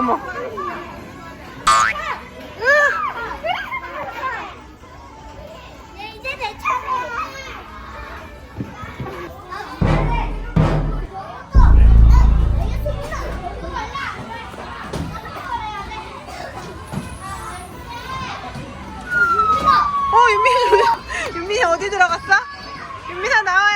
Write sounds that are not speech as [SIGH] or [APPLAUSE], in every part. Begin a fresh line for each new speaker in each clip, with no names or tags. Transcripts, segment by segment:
어머.
이제 내 차례야.
어, 윤민이, [LAUGHS] 윤민이 어디 들어갔어? 윤민아 나와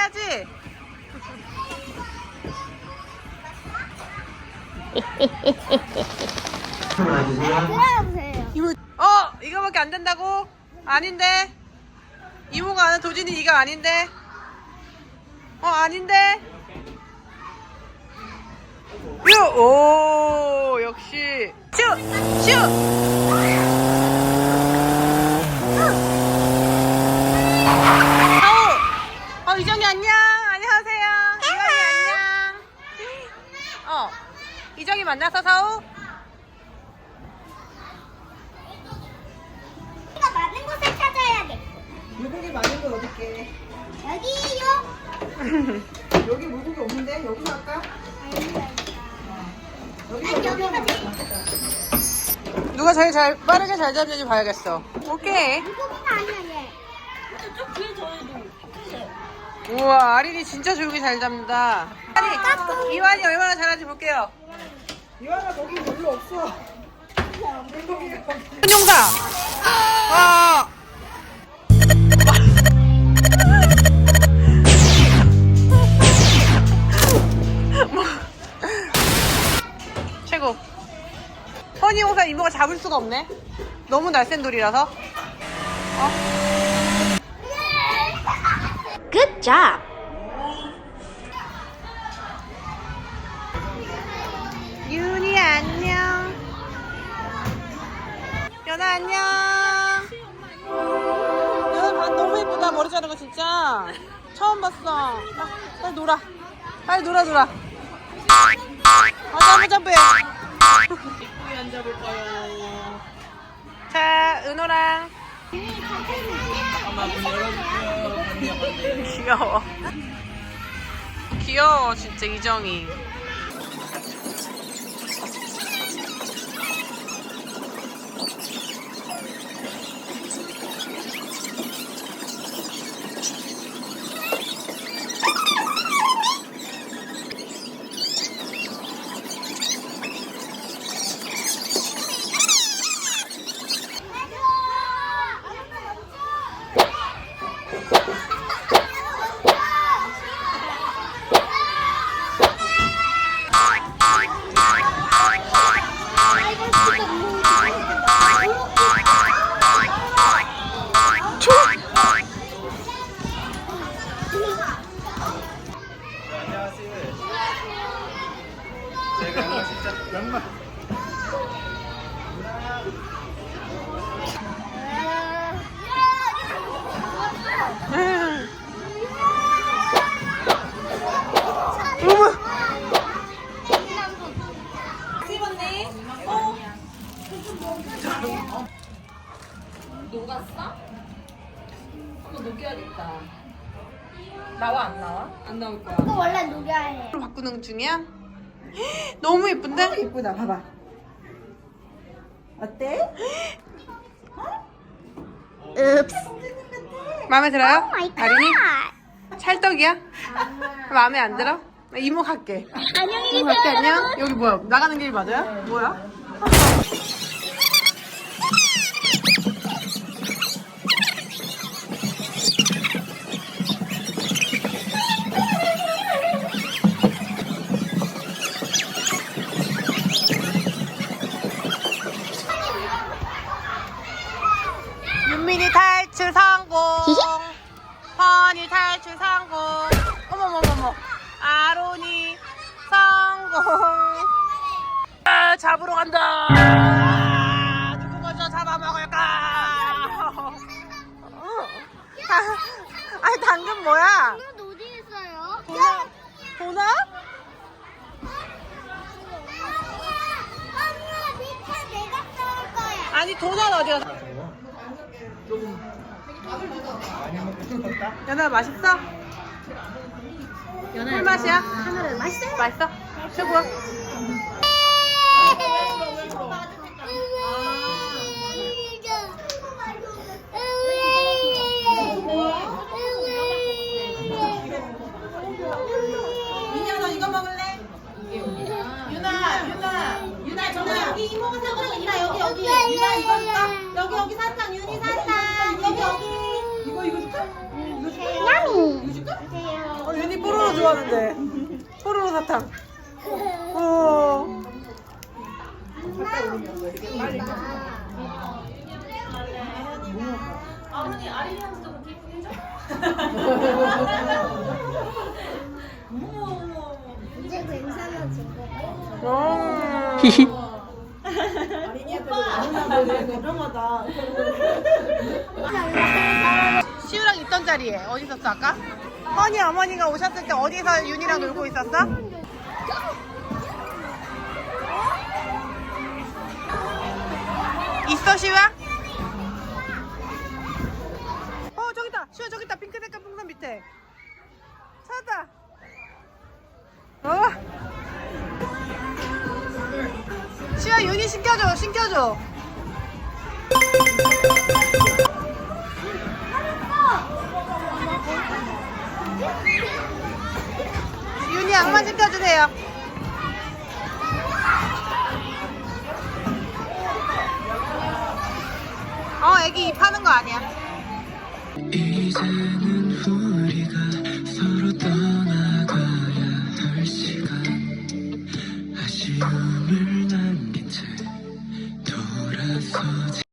어,
이거밖에 안 된다고? 아닌데. 이모가 아는 도진이 이가 아닌데. 어, 아닌데. 요, 오, 역시. 슛! 슛!
어딨게?
여기요. [LAUGHS]
여기 물고기 없는데? 여기 할까? 여기
아니, 여기가 제일
누가 제일 잘 빠르게 잘 잡는지 봐야겠어. 오케이.
물고기가 아니야 얘.
우와 아린이 진짜 조용히 잘 잡는다. 아니 이완이 얼마나 잘하는지 볼게요.
이완아 거기 별로 없어. 물고기가 없어.
hun용사. 와. 수가 없네. 너무 날쌘 돌이라서. 어?
Good job.
윤이 안녕. 연아 안녕. 연아 반 너무 예쁘다 머리 자른 거 진짜. 처음 봤어. 아, 빨리 놀아. 빨리 놀아 놀아. 아 점프 점프해. 이쁘게 앉아볼까요? 자 은호랑. 귀여워. 귀여워 진짜 이정이. 어. 녹았어? 한번 녹여야겠다. 나와 안 나와? 안 나올 거야.
이거 원래 녹여야 해.
바꾸는 중이야? [GASPS] 너무 예쁜데?
이쁘다 봐봐. 어때?
읍스.
마음에 들어요?
마이
다린이? 찰떡이야? [LAUGHS] 마음에 안 들어? 나 이모 갈게.
안녕히
이모 갈게 안녕. 여기 뭐야? 나가는 길 맞아요? 뭐야? 어머머머머. 아론이 성공. 아, 잡으러 간다. 아, 누구 먼저 잡아먹을까? 아니 당근 뭐야?
이거 어디 있어요?
도나? 도나? 아니 도나 어디 갔어? 연아 맛있어? 꿀맛이야?
하늘은 맛있어요?
맛있어? 최고야? 여기 여기 사탕 윤이 사탕 여기 여기
이거 이거 줄까?
야미.
어, 윤이 뽀로로 좋아하는데. 뽀로로 사탕. 어.
아버님 아리랑도 그렇게 예쁘게 해줘?
이제 괜찮아진 거.
어.
시우랑 있던 자리에 어디 있었어 아까? 허니 어머니가 오셨을 때 어디서 윤이랑 놀고 있었어? 있어 시우야? 어 저기 있다 시우 저기 있다 핑크 색깔 풍선 밑에 찾았다 어? 시우야 윤이 신겨줘 신겨줘 윤이 양말 신겨주세요. 어, 애기 입 하는 거 아니야.
이제는 우리가 서로 떠나가야 할 시간 아쉬움을 남긴 채 돌아서지